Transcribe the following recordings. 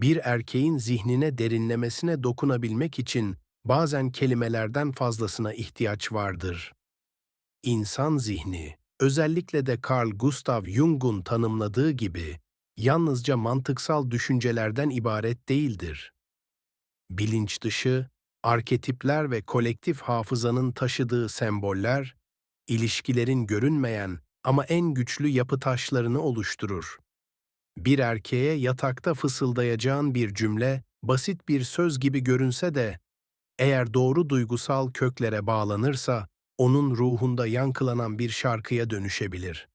Bir erkeğin zihnine derinlemesine dokunabilmek için bazen kelimelerden fazlasına ihtiyaç vardır. İnsan zihni, özellikle de Carl Gustav Jung'un tanımladığı gibi, yalnızca mantıksal düşüncelerden ibaret değildir. Bilinç dışı, arketipler ve kolektif hafızanın taşıdığı semboller, ilişkilerin görünmeyen ama en güçlü yapı taşlarını oluşturur. Bir erkeğe yatakta fısıldayacağın bir cümle, basit bir söz gibi görünse de, eğer doğru duygusal köklere bağlanırsa, onun ruhunda yankılanan bir şarkıya dönüşebilir.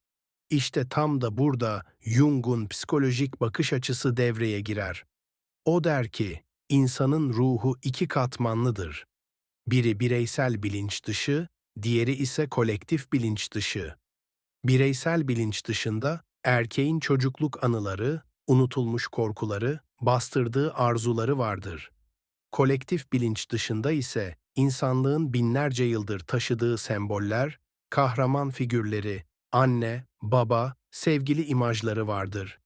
İşte tam da burada Jung'un psikolojik bakış açısı devreye girer. O der ki, insanın ruhu iki katmanlıdır. Biri bireysel bilinç dışı, diğeri ise kolektif bilinç dışı. Bireysel bilinç dışında erkeğin çocukluk anıları, unutulmuş korkuları, bastırdığı arzuları vardır. Kolektif bilinç dışında ise insanlığın binlerce yıldır taşıdığı semboller, kahraman figürleri, anne, baba, sevgili imajları vardır.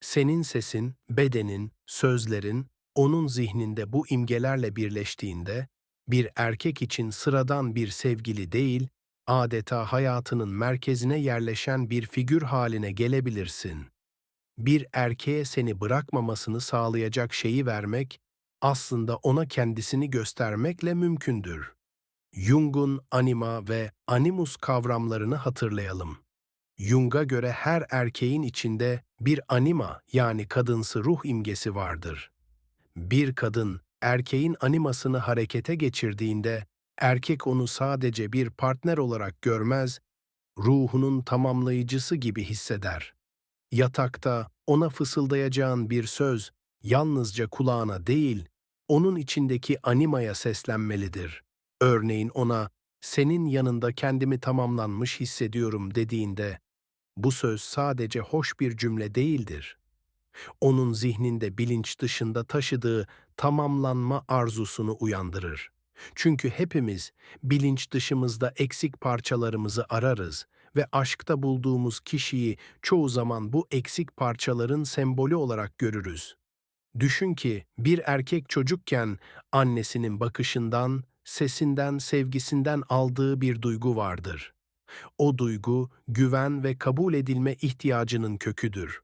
Senin sesin, bedenin, sözlerin, onun zihninde bu imgelerle birleştiğinde, bir erkek için sıradan bir sevgili değil, adeta hayatının merkezine yerleşen bir figür haline gelebilirsin. Bir erkeğe seni bırakmamasını sağlayacak şeyi vermek, aslında ona kendisini göstermekle mümkündür. Jung'un anima ve animus kavramlarını hatırlayalım. Jung'a göre her erkeğin içinde bir anima yani kadınsı ruh imgesi vardır. Bir kadın erkeğin animasını harekete geçirdiğinde erkek onu sadece bir partner olarak görmez, ruhunun tamamlayıcısı gibi hisseder. Yatakta ona fısıldayacağın bir söz yalnızca kulağına değil, onun içindeki animaya seslenmelidir. Örneğin ona, senin yanında kendimi tamamlanmış hissediyorum dediğinde, bu söz sadece hoş bir cümle değildir. Onun zihninde bilinç dışında taşıdığı tamamlanma arzusunu uyandırır. Çünkü hepimiz bilinç dışımızda eksik parçalarımızı ararız ve aşkta bulduğumuz kişiyi çoğu zaman bu eksik parçaların sembolü olarak görürüz. Düşün ki bir erkek çocukken annesinin bakışından, sesinden, sevgisinden aldığı bir duygu vardır. O duygu, güven ve kabul edilme ihtiyacının köküdür.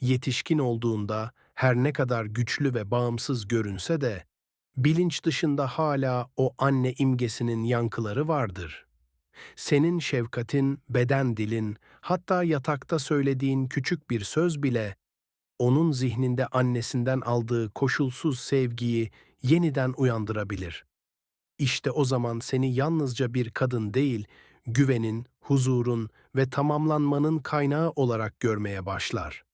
Yetişkin olduğunda her ne kadar güçlü ve bağımsız görünse de, bilinç dışında hala o anne imgesinin yankıları vardır. Senin şefkatin, beden dilin, hatta yatakta söylediğin küçük bir söz bile, onun zihninde annesinden aldığı koşulsuz sevgiyi yeniden uyandırabilir. İşte o zaman seni yalnızca bir kadın değil, güvenin, huzurun ve tamamlanmanın kaynağı olarak görmeye başlar.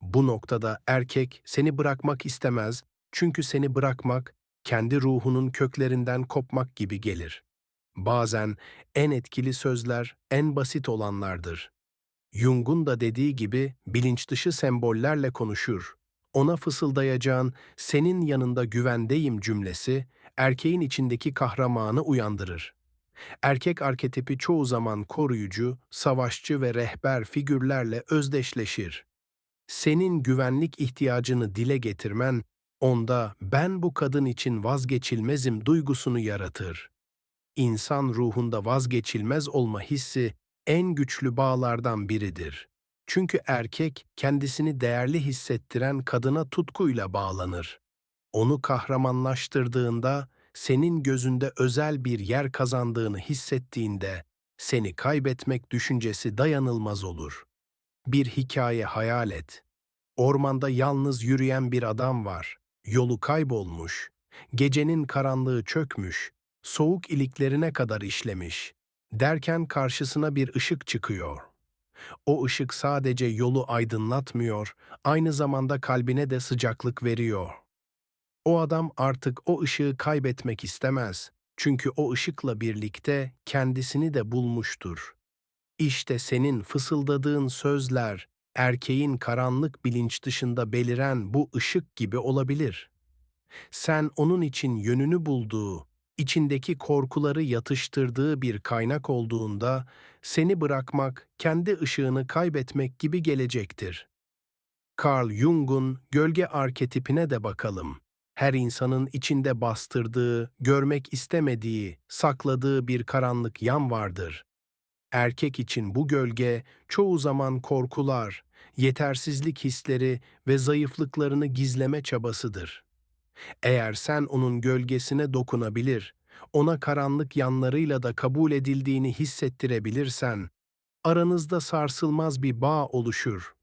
Bu noktada erkek seni bırakmak istemez çünkü seni bırakmak, kendi ruhunun köklerinden kopmak gibi gelir. Bazen en etkili sözler en basit olanlardır. Jung'un da dediği gibi bilinç dışı sembollerle konuşur. Ona fısıldayacağın senin yanında güvendeyim cümlesi erkeğin içindeki kahramanı uyandırır. Erkek arketipi çoğu zaman koruyucu, savaşçı ve rehber figürlerle özdeşleşir. Senin güvenlik ihtiyacını dile getirmen, onda ben bu kadın için vazgeçilmezim duygusunu yaratır. İnsan ruhunda vazgeçilmez olma hissi en güçlü bağlardan biridir. Çünkü erkek kendisini değerli hissettiren kadına tutkuyla bağlanır. Onu kahramanlaştırdığında, senin gözünde özel bir yer kazandığını hissettiğinde, seni kaybetmek düşüncesi dayanılmaz olur. Bir hikaye hayal et. Ormanda yalnız yürüyen bir adam var. Yolu kaybolmuş. Gecenin karanlığı çökmüş. Soğuk iliklerine kadar işlemiş. Derken karşısına bir ışık çıkıyor. O ışık sadece yolu aydınlatmıyor, aynı zamanda kalbine de sıcaklık veriyor. O adam artık o ışığı kaybetmek istemez. Çünkü o ışıkla birlikte kendisini de bulmuştur. İşte senin fısıldadığın sözler, erkeğin karanlık bilinç dışında beliren bu ışık gibi olabilir. Sen onun için yönünü bulduğu, içindeki korkuları yatıştırdığı bir kaynak olduğunda, seni bırakmak, kendi ışığını kaybetmek gibi gelecektir. Carl Jung'un gölge arketipine de bakalım. Her insanın içinde bastırdığı, görmek istemediği, sakladığı bir karanlık yan vardır. Erkek için bu gölge çoğu zaman korkular, yetersizlik hisleri ve zayıflıklarını gizleme çabasıdır. Eğer sen onun gölgesine dokunabilir, ona karanlık yanlarıyla da kabul edildiğini hissettirebilirsen, aranızda sarsılmaz bir bağ oluşur.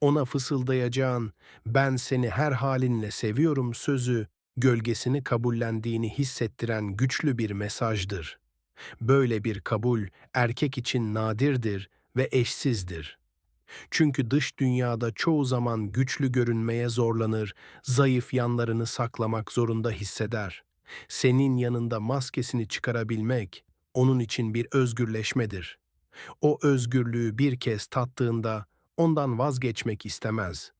Ona fısıldayacağın, ben seni her halinle seviyorum sözü, gölgesini kabullendiğini hissettiren güçlü bir mesajdır. Böyle bir kabul erkek için nadirdir ve eşsizdir. Çünkü dış dünyada çoğu zaman güçlü görünmeye zorlanır, zayıf yanlarını saklamak zorunda hisseder. Senin yanında maskesini çıkarabilmek onun için bir özgürleşmedir. O özgürlüğü bir kez tattığında ondan vazgeçmek istemez.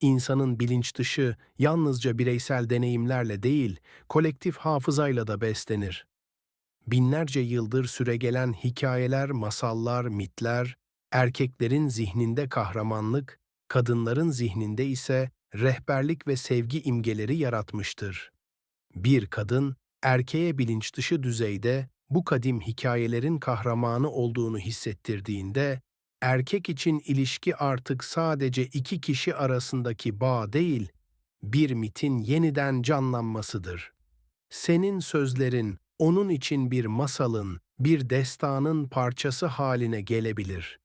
İnsanın bilinç dışı yalnızca bireysel deneyimlerle değil, kolektif hafızayla da beslenir. Binlerce yıldır süregelen hikayeler, masallar, mitler, erkeklerin zihninde kahramanlık, kadınların zihninde ise rehberlik ve sevgi imgeleri yaratmıştır. Bir kadın, erkeğe bilinç dışı düzeyde bu kadim hikayelerin kahramanı olduğunu hissettirdiğinde, erkek için ilişki artık sadece iki kişi arasındaki bağ değil, bir mitin yeniden canlanmasıdır. Senin sözlerin onun için bir masalın, bir destanın parçası haline gelebilir.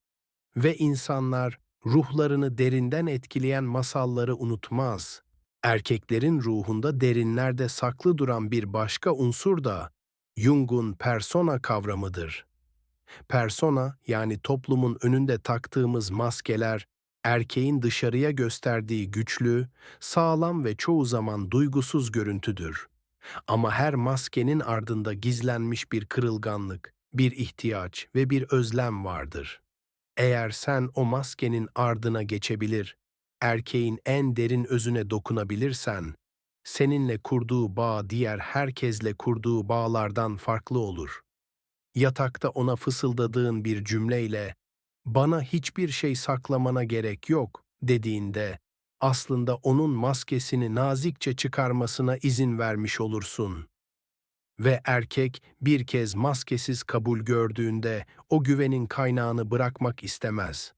Ve insanlar ruhlarını derinden etkileyen masalları unutmaz. Erkeklerin ruhunda derinlerde saklı duran bir başka unsur da Jung'un persona kavramıdır. Persona yani toplumun önünde taktığımız maskeler, erkeğin dışarıya gösterdiği güçlü, sağlam ve çoğu zaman duygusuz görüntüdür. Ama her maskenin ardında gizlenmiş bir kırılganlık, bir ihtiyaç ve bir özlem vardır. Eğer sen o maskenin ardına geçebilir, erkeğin en derin özüne dokunabilirsen, seninle kurduğu bağ diğer herkesle kurduğu bağlardan farklı olur. Yatakta ona fısıldadığın bir cümleyle, bana hiçbir şey saklamana gerek yok dediğinde, aslında onun maskesini nazikçe çıkarmasına izin vermiş olursun. Ve erkek bir kez maskesiz kabul gördüğünde o güvenin kaynağını bırakmak istemez.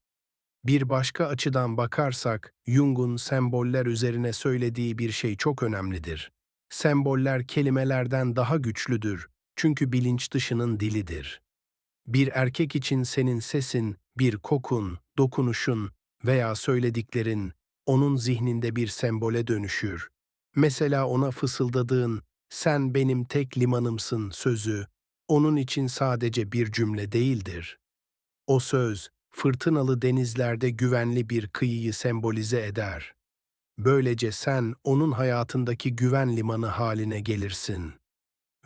Bir başka açıdan bakarsak, Jung'un semboller üzerine söylediği bir şey çok önemlidir. Semboller kelimelerden daha güçlüdür çünkü bilinç dışının dilidir. Bir erkek için senin sesin, bir kokun, dokunuşun veya söylediklerin onun zihninde bir sembole dönüşür. Mesela ona fısıldadığın "Sen benim tek limanımsın" sözü onun için sadece bir cümle değildir. O söz fırtınalı denizlerde güvenli bir kıyıyı sembolize eder. Böylece sen onun hayatındaki güven limanı haline gelirsin.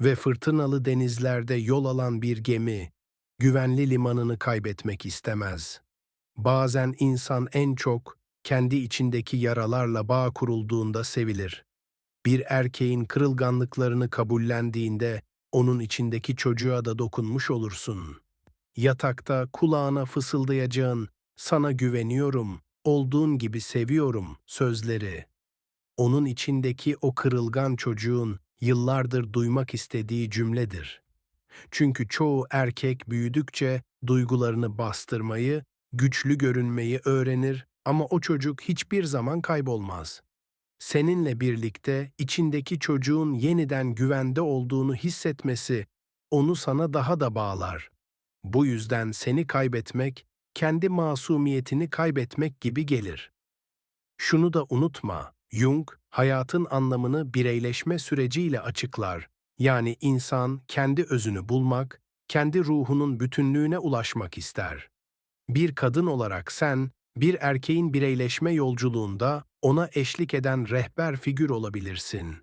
Ve fırtınalı denizlerde yol alan bir gemi, güvenli limanını kaybetmek istemez. Bazen insan en çok kendi içindeki yaralarla bağ kurulduğunda sevilir. Bir erkeğin kırılganlıklarını kabullendiğinde onun içindeki çocuğa da dokunmuş olursun. Yatakta kulağına fısıldayacağın sana güveniyorum, olduğun gibi seviyorum sözleri. Onun içindeki o kırılgan çocuğun yıllardır duymak istediği cümledir. Çünkü çoğu erkek büyüdükçe duygularını bastırmayı, güçlü görünmeyi öğrenir ama o çocuk hiçbir zaman kaybolmaz. Seninle birlikte içindeki çocuğun yeniden güvende olduğunu hissetmesi onu sana daha da bağlar. Bu yüzden seni kaybetmek, kendi masumiyetini kaybetmek gibi gelir. Şunu da unutma, Jung, hayatın anlamını bireyleşme süreciyle açıklar. Yani insan kendi özünü bulmak, kendi ruhunun bütünlüğüne ulaşmak ister. Bir kadın olarak sen, bir erkeğin bireyleşme yolculuğunda ona eşlik eden rehber figür olabilirsin.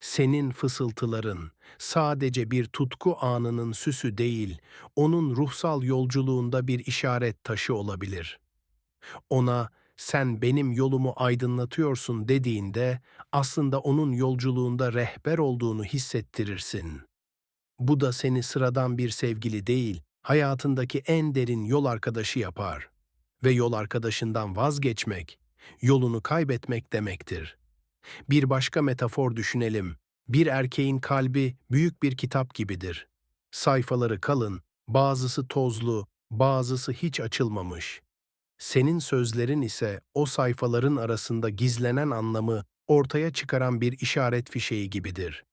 Senin fısıltıların sadece bir tutku anının süsü değil, onun ruhsal yolculuğunda bir işaret taşı olabilir. Ona sen benim yolumu aydınlatıyorsun dediğinde aslında onun yolculuğunda rehber olduğunu hissettirirsin. Bu da seni sıradan bir sevgili değil, hayatındaki en derin yol arkadaşı yapar. Ve yol arkadaşından vazgeçmek, yolunu kaybetmek demektir. Bir başka metafor düşünelim. Bir erkeğin kalbi büyük bir kitap gibidir. Sayfaları kalın, bazısı tozlu, bazısı hiç açılmamış. Senin sözlerin ise o sayfaların arasında gizlenen anlamı ortaya çıkaran bir işaret fişeği gibidir.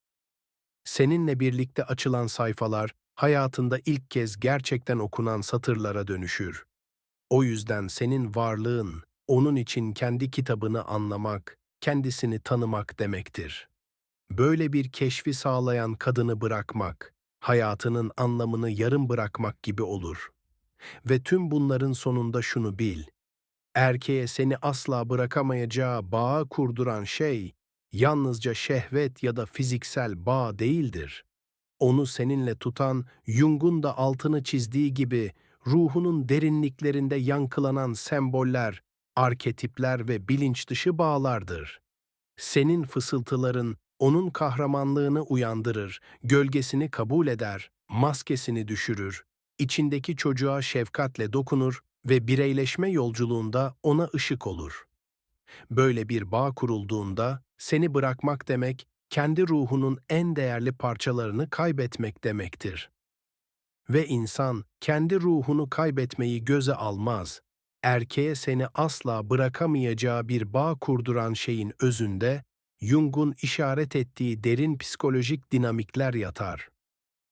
Seninle birlikte açılan sayfalar hayatında ilk kez gerçekten okunan satırlara dönüşür. O yüzden senin varlığın onun için kendi kitabını anlamak, kendisini tanımak demektir. Böyle bir keşfi sağlayan kadını bırakmak, hayatının anlamını yarım bırakmak gibi olur. Ve tüm bunların sonunda şunu bil. Erkeğe seni asla bırakamayacağı bağı kurduran şey, yalnızca şehvet ya da fiziksel bağ değildir. Onu seninle tutan, Jung'un da altını çizdiği gibi, ruhunun derinliklerinde yankılanan semboller, arketipler ve bilinç dışı bağlardır. Senin fısıltıların onun kahramanlığını uyandırır, gölgesini kabul eder, maskesini düşürür, içindeki çocuğa şefkatle dokunur ve bireyleşme yolculuğunda ona ışık olur. Böyle bir bağ kurulduğunda seni bırakmak demek, kendi ruhunun en değerli parçalarını kaybetmek demektir. Ve insan kendi ruhunu kaybetmeyi göze almaz. Erkeğe seni asla bırakamayacağı bir bağ kurduran şeyin özünde Jung'un işaret ettiği derin psikolojik dinamikler yatar.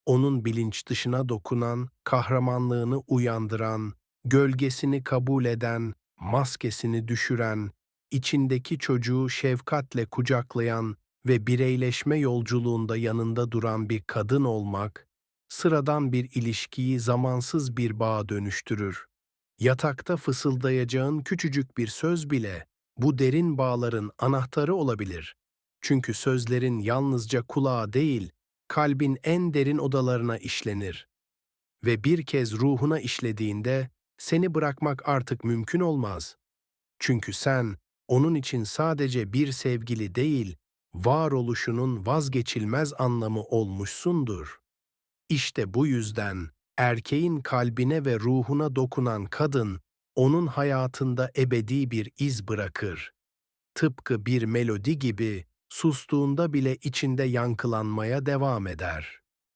Onun bilinç dışına dokunan, kahramanlığını uyandıran, gölgesini kabul eden, maskesini düşüren, içindeki çocuğu şefkatle kucaklayan ve bireyleşme yolculuğunda yanında duran bir kadın olmak, sıradan bir ilişkiyi zamansız bir bağa dönüştürür. Yatakta fısıldayacağın küçücük bir söz bile bu derin bağların anahtarı olabilir. Çünkü sözlerin yalnızca kulağa değil, kalbin en derin odalarına işlenir. Ve bir kez ruhuna işlediğinde seni bırakmak artık mümkün olmaz. Çünkü sen onun için sadece bir sevgili değil, varoluşunun vazgeçilmez anlamı olmuşsundur. İşte bu yüzden erkeğin kalbine ve ruhuna dokunan kadın, onun hayatında ebedi bir iz bırakır. Tıpkı bir melodi gibi sustuğunda bile içinde yankılanmaya devam eder.